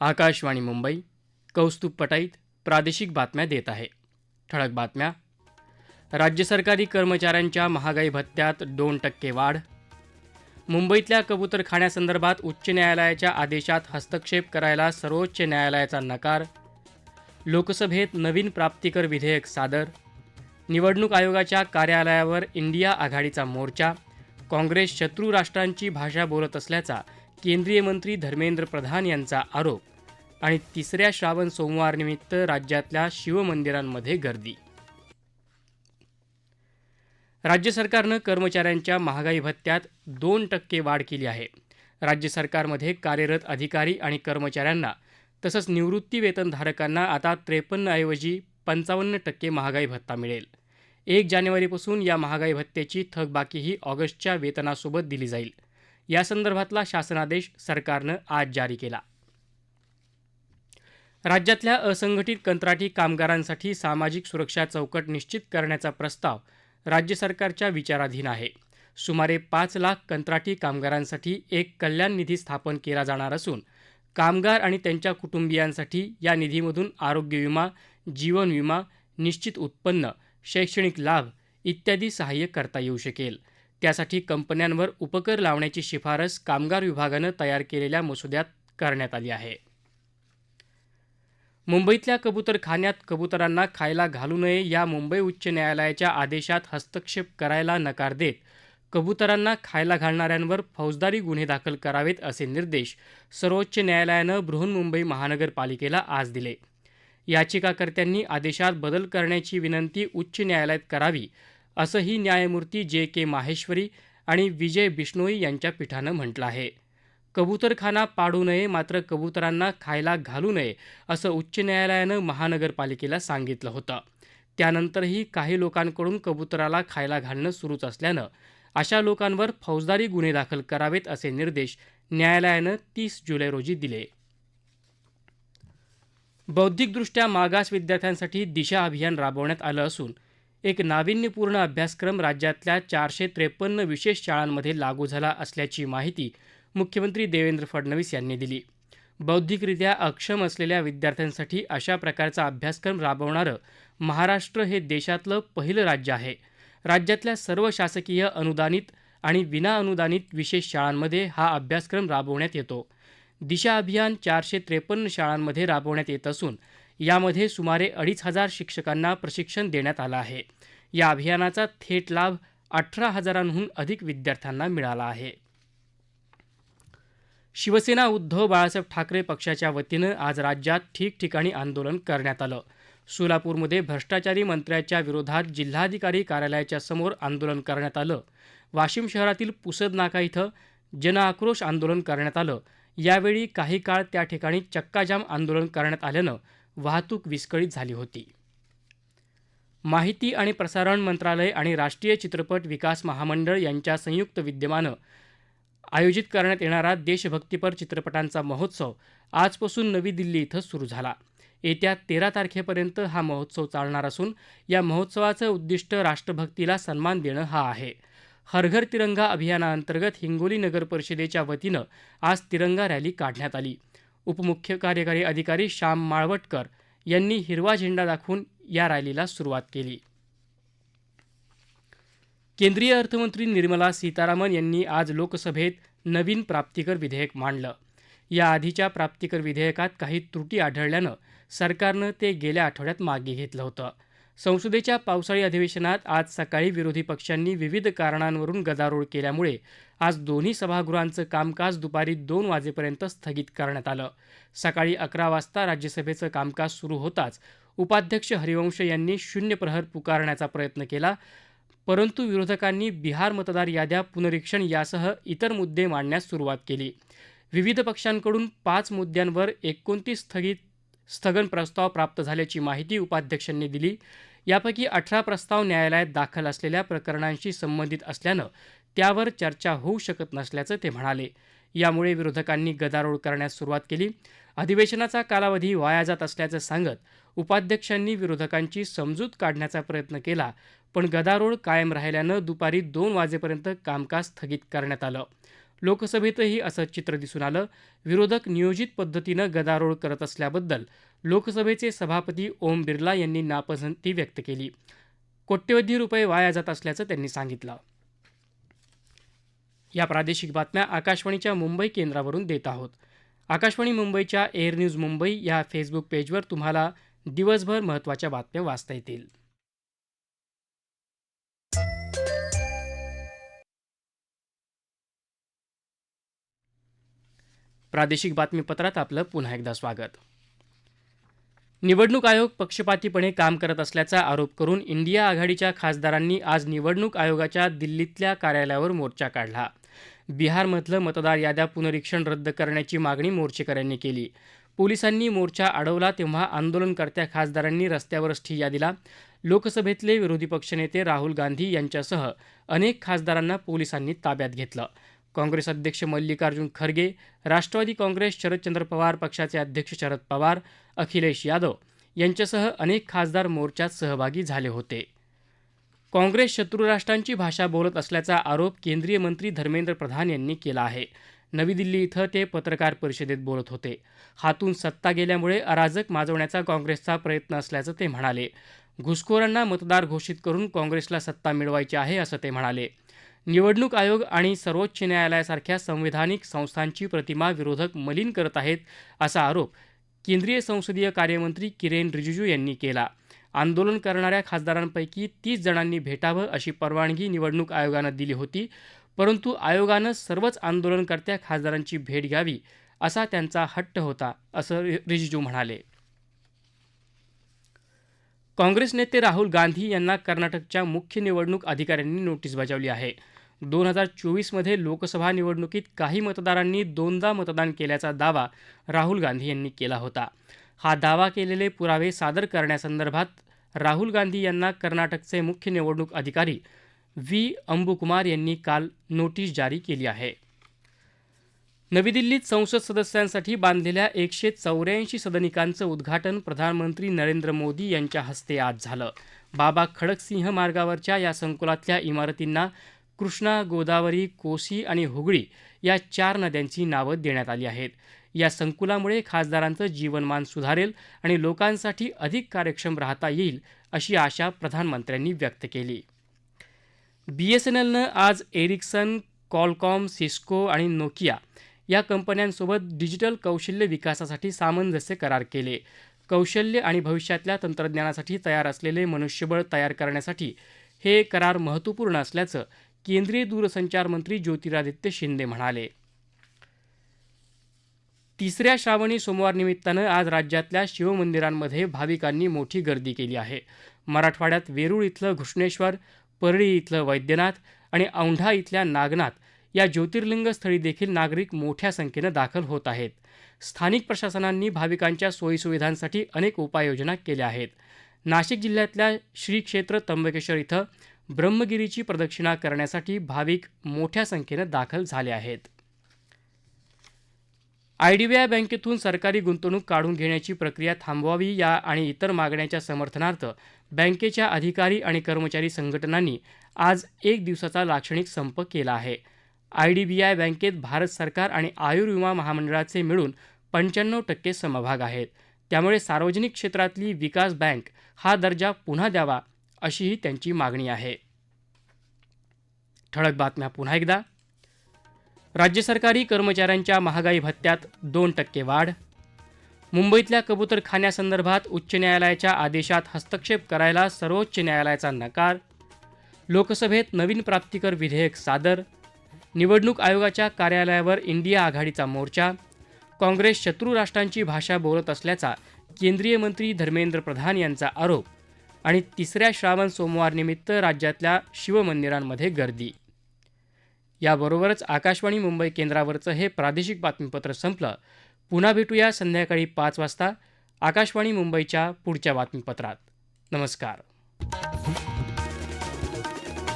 आकाशवाणी मुंबई कौस्तुभ पटाईत प्रादेशिक बातम्या देत आहे. ठळक बातम्या. राज्य सरकारी कर्मचाऱ्यांच्या महागाई भत्त्यात दोन टक्के वाढ. मुंबईतल्या कबुतरखान्यासंदर्भात उच्च न्यायालयाच्या आदेशात हस्तक्षेप करायला सर्वोच्च न्यायालयाचा नकार. लोकसभेत नवीन प्राप्तिकर विधेयक सादर. निवडणूक आयोगाच्या कार्यालयावर इंडिया आघाडीचा मोर्चा. काँग्रेस शत्रू राष्ट्रांची भाषा बोलत असल्याचा केंद्रीय मंत्री धर्मेंद्र प्रधान यांचा आरोप आणि तिसऱ्या श्रावण सोमवारनिमित्त राज्यातल्या शिवमंदिरांमध्ये गर्दी. राज्य सरकारनं कर्मचाऱ्यांच्या महागाई भत्त्यात दोन टक्के वाढ केली आहे. राज्य सरकारमध्ये कार्यरत अधिकारी आणि कर्मचाऱ्यांना तसंच निवृत्ती वेतनधारकांना आता त्रेपन्न ऐवजी पंचावन्न टक्के महागाई भत्ता मिळेल. एक जानेवारीपासून या महागाई भत्त्याची थकबाकीही ऑगस्टच्या वेतनासोबत दिली जाईल. यासंदर्भातला शासनादेश सरकारनं आज जारी केला. राज्यातल्या असंघटित कंत्राटी कामगारांसाठी सामाजिक सुरक्षा चौकट निश्चित करण्याचा प्रस्ताव राज्य सरकारच्या विचाराधीन आहे. सुमारे पाच लाख कंत्राटी कामगारांसाठी एक कल्याण निधी स्थापन केला जाणार असून कामगार आणि त्यांच्या कुटुंबियांसाठी या निधीमधून आरोग्य विमा जीवन विमा निश्चित उत्पन्न शैक्षणिक लाभ इत्यादी सहाय्य करता येऊ शकेल. त्यासाठी कंपन्यांवर उपकर लावण्याची शिफारस कामगार विभागानं तयार केलेल्या मसुद्यात करण्यात आली आहे. मुंबईतल्या कबुतरखान्यात कबुतरांना खायला घालू नये या मुंबई उच्च न्यायालयाच्या आदेशात हस्तक्षेप करायला नकार देत कबुतरांना खायला घालणाऱ्यांवर फौजदारी गुन्हे दाखल करावेत असे निर्देश सर्वोच्च न्यायालयानं बृहन्मुंबई महानगरपालिकेला आज दिले. याचिकाकर्त्यांनी आदेशात बदल करण्याची विनंती उच्च न्यायालयात करावी असंही न्यायमूर्ती जे के माहेश्वरी आणि विजय बिष्णोई यांच्या पीठानं म्हटलं आहे. कबुतरखाना पाडू नये मात्र कबुतरांना खायला घालू नये असं उच्च न्यायालयानं महानगरपालिकेला सांगितलं होतं. त्यानंतरही काही लोकांकडून कबुतराला खायला घालणं सुरूच असल्यानं अशा लोकांवर फौजदारी गुन्हे दाखल करावेत असे निर्देश न्यायालयानं तीस जुलै रोजी दिले. बौद्धिकदृष्ट्या मागास विद्यार्थ्यांसाठी दिशा अभियान राबवण्यात आलं असून एक नाविन्यपूर्ण अभ्यासक्रम राज्यातल्या चारशे त्रेपन्न विशेष शाळांमध्ये लागू झाला असल्याची माहिती मुख्यमंत्री देवेंद्र फडणवीस यांनी दिली. बौद्धिकरित्या अक्षम असलेल्या विद्यार्थ्यांसाठी अशा प्रकारचा अभ्यासक्रम राबवणारं महाराष्ट्र हे देशातलं पहिलं राज्य आहे. राज्यातल्या सर्व शासकीय अनुदानित आणि विनाअनुदानित विशेष शाळांमध्ये हा अभ्यासक्रम राबवण्यात येतो. दिशा अभियान चारशे त्रेपन्न शाळांमध्ये राबवण्यात येत असून यामध्ये सुमारे अडीच हजार शिक्षकांना प्रशिक्षण देण्यात आलं आहे. या अभियानाचा थेट लाभ अठरा हजारांहून अधिक विद्यार्थ्यांना मिळाला आहे. शिवसेना उद्धव बाळासाहेब ठाकरे पक्षाच्या वतीनं आज राज्यात ठिकठिकाणी आंदोलन करण्यात आलं. सोलापूरमध्ये भ्रष्टाचारी मंत्र्याच्या विरोधात जिल्हाधिकारी कार्यालयाच्या समोर आंदोलन करण्यात आलं. वाशिम शहरातील पुसद नाका इथं जनआक्रोश आंदोलन करण्यात आलं. यावेळी काही काळ त्या ठिकाणी चक्काजाम आंदोलन करण्यात आल्यानं वाहतूक विस्कळीत झाली होती. माहिती आणि प्रसारण मंत्रालय आणि राष्ट्रीय चित्रपट विकास महामंडळ यांच्या संयुक्त विद्यमानं आयोजित करण्यात येणारा देशभक्तीपर चित्रपटांचा महोत्सव आजपासून नवी दिल्ली इथं सुरू झाला. येत्या तेरा तारखेपर्यंत हा महोत्सव चालणार असून या महोत्सवाचं उद्दिष्ट राष्ट्रभक्तीला सन्मान देणं हा आहे. हरघर तिरंगा अभियानाअंतर्गत हिंगोली नगर परिषदेच्या वतीनं आज तिरंगा रॅली काढण्यात आली. उपमुख्य कार्यकारी अधिकारी श्याम माळवटकर यांनी हिरवा झेंडा दाखवून या रॅलीला सुरुवात केली. केंद्रीय अर्थमंत्री निर्मला सीतारामन यांनी आज लोकसभेत नवीन प्राप्तिकर विधेयक मांडलं. या आधीच्या प्राप्तिकर विधेयकात काही त्रुटी आढळल्यानं सरकारनं ते गेल्या आठवड्यात मागे घेतलं होतं. संसदेच्या पावसाळी अधिवेशनात आज सकाळी विरोधी पक्षांनी विविध कारणांवरून गदारोळ केल्यामुळे आज दोन्ही सभागृहांचं कामकाज दुपारी दोन वाजेपर्यंत स्थगित करण्यात आलं. सकाळी अकरा वाजता राज्यसभेचं कामकाज सुरू होताच उपाध्यक्ष हरिवंश यांनी शून्य प्रहर पुकारण्याचा प्रयत्न केला परंतु विरोधकांनी बिहार मतदार याद्या पुनरीक्षण यासह इतर मुद्दे मांडण्यास सुरुवात केली. विविध पक्षांकडून पाच मुद्द्यांवर एकोणतीस स्थगित स्थगन प्रस्ताव प्राप्त झाल्याची माहिती उपाध्यक्षांनी दिली. यापैकी अठरा प्रस्ताव न्यायालयात दाखल असलेल्या प्रकरणांशी संबंधित असल्यानं त्यावर चर्चा होऊ शकत नसल्याचं ते म्हणाले. यामुळे विरोधकांनी गदारोळ करण्यास सुरुवात केली. अधिवेशनाचा कालावधी वाया जात असल्याचं सांगत उपाध्यक्षांनी विरोधकांची समजूत काढण्याचा प्रयत्न केला पण गदारोळ कायम राहिल्यानं दुपारी दोन वाजेपर्यंत कामकाज स्थगित करण्यात आलं. लोकसभेतही असं चित्र दिसून आलं. विरोधक नियोजित पद्धतीनं गदारोळ करत असल्याबद्दल लोकसभेचे सभापती ओम बिर्ला यांनी नापसंती व्यक्त केली. कोट्यवधी रुपये वाया जात असल्याचं त्यांनी सांगितलं. या प्रादेशिक बातम्या आकाशवाणीच्या मुंबई केंद्रावरून देत आहोत. आकाशवाणी मुंबईच्या एअर न्यूज मुंबई या फेसबुक पेजवर तुम्हाला दिवसभर महत्त्वाच्या बातम्या वाचता येतील. प्रादेशिक बातमीपत्रात आपलं पुन्हा एकदा स्वागत. निवडणूक आयोग पक्षपातीपणे काम करत असल्याचा आरोप करून इंडिया आघाडीच्या खासदारांनी आज निवडणूक आयोगाच्या दिल्लीतल्या कार्यालयावर मोर्चा काढला. बिहारमधलं मतदार याद्या पुनरीक्षण रद्द करण्याची मागणी मोर्चेकऱ्यांनी केली. पोलिसांनी मोर्चा अडवला तेव्हा आंदोलनकर्त्या खासदारांनी रस्त्यावरच ठिय्या दिला. लोकसभेतले विरोधी पक्षनेते राहुल गांधी यांच्यासह अनेक खासदारांना पोलिसांनी ताब्यात घेतलं. काँग्रेस अध्यक्ष मल्लिकार्जुन खरगे राष्ट्रवादी काँग्रेस शरदचंद्र पवार पक्षाचे अध्यक्ष शरद पवार अखिलेश यादव यांच्यासह अनेक खासदार मोर्चात सहभागी झाले होते. काँग्रेस शत्रुराष्ट्रांची भाषा बोलत असल्याचा आरोप केंद्रीय मंत्री धर्मेंद्र प्रधान यांनी केला आहे. नवी दिल्ली इथं ते पत्रकार परिषदेत बोलत होते. हातून सत्ता गेल्यामुळे अराजक माजवण्याचा काँग्रेसचा प्रयत्न असल्याचं ते म्हणाले. घुसखोरांना मतदार घोषित करून काँग्रेसला सत्ता मिळवायची आहे असं ते म्हणाले. निवडणूक आयोग आणि सर्वोच्च न्यायालयासारख्या संविधानिक संस्थांची प्रतिमा विरोधक मलिन करत आहेत असा आरोप केंद्रीय संसदीय कार्यमंत्री किरेन रिजिजू यांनी केला. आंदोलन करणाऱ्या खासदारांपैकी तीस जणांनी भेटावं अशी परवानगी निवडणूक आयोगानं दिली होती परंतु आयोगानं सर्वच आंदोलनकर्त्या खासदारांची भेट घ्यावी असा त्यांचा हट्ट होता असं रिजिजू म्हणाले. काँग्रेस नेते राहुल गांधी यांना कर्नाटकच्या मुख्य निवडणूक अधिकाऱ्यांनी नोटीस बजावली आहे. दोन हजार चोवीसमध्ये लोकसभा निवडणुकीत काही मतदारांनी दोनदा मतदान केल्याचा दावा राहुल गांधी यांनी केला होता. हा दावा केलेले पुरावे सादर करण्यासंदर्भात राहुल गांधी यांना कर्नाटकचे मुख्य निवडणूक अधिकारी व्ही. अंबुकुमार यांनी काल नोटीस जारी केली आहे. नवी दिल्लीत संसद सदस्यांसाठी बांधलेल्या एकशे चौऱ्याऐंशी सदनिकांचं उद्घाटन प्रधानमंत्री नरेंद्र मोदी यांच्या हस्ते आज झालं. बाबा खडकसिंह मार्गावरच्या या संकुलातल्या इमारतींना कृष्णा गोदावरी कोसी आणि हुगळी या चार नद्यांची नावं देण्यात आली आहेत. या संकुलामुळे खासदारांचं जीवनमान सुधारेल आणि लोकांसाठी अधिक कार्यक्षम राहता येईल अशी आशा प्रधानमंत्र्यांनी व्यक्त केली. बी एस एन एलनं आज एरिक्सन कॉलकॉम सिस्को आणि नोकिया या कंपन्यांसोबत डिजिटल कौशल्य विकासासाठी सामंजस्य करार केले. कौशल्य आणि भविष्यातल्या तंत्रज्ञानासाठी तयार असलेले मनुष्यबळ तयार करण्यासाठी हे करार महत्त्वपूर्ण असल्याचं केंद्रीय दूरसंचार मंत्री ज्योतिरादित्य शिंदे म्हणाले. तिसऱ्या श्रावणी सोमवारनिमित्तानं आज राज्यातल्या शिवमंदिरांमध्ये भाविकांनी मोठी गर्दी केली आहे. मराठवाड्यात वेरूळ इथलं घृष्णेश्वर परळी इथलं वैद्यनाथ आणि औंढा इथल्या नागनाथ या ज्योतिर्लिंग स्थळी देखील नागरिक मोठ्या संख्येनं दाखल होत आहेत. स्थानिक प्रशासनांनी भाविकांच्या सोयीसुविधांसाठी अनेक उपाययोजना केल्या आहेत. नाशिक जिल्ह्यातल्या श्री क्षेत्र त्र्यंबकेश्वर इथं ब्रह्मगिरीची प्रदक्षिणा करण्यासाठी भाविक मोठ्या संख्येनं दाखल झाले आहेत. आयडीबीआय बँकेतून सरकारी गुंतवणूक काढून घेण्याची प्रक्रिया थांबवावी या आणि इतर मागण्यांच्या समर्थनार्थ बँकेच्या अधिकारी आणि कर्मचारी संघटनांनी आज एक दिवसाचा लाक्षणिक संप केला आहे. आयडीबीआय बँकेत भारत सरकार आणि आयुर्विमा महामंडळाचे मिळून पंच्याण्णव टक्के समभाग आहेत. त्यामुळे सार्वजनिक क्षेत्रातली विकास बँक हा दर्जा पुन्हा द्यावा अशीही त्यांची मागणी आहे. ठळक बातम्या पुन्हा एकदा. राज्य सरकारी कर्मचाऱ्यांच्या महागाई भत्त्यात दोन टक्के वाढ. मुंबईतल्या कबुतरखान्यासंदर्भात उच्च न्यायालयाच्या आदेशात हस्तक्षेप करायला सर्वोच्च न्यायालयाचा नकार. लोकसभेत नवीन प्राप्तिकर विधेयक सादर. निवडणूक आयोगाच्या कार्यालयावर इंडिया आघाडीचा मोर्चा. काँग्रेस शत्रू राष्ट्रांची भाषा बोलत असल्याचा केंद्रीय मंत्री धर्मेंद्र प्रधान यांचा आरोप. आणि तिसऱ्या श्रावण सोमवारनिमित्त राज्यातल्या शिवमंदिरांमध्ये गर्दी. याबरोबरच आकाशवाणी मुंबई केंद्रावरचं हे प्रादेशिक बातमीपत्र संपलं. पुन्हा भेटूया संध्याकाळी पाच वाजता आकाशवाणी मुंबईच्या पुढच्या बातमीपत्रात. नमस्कार.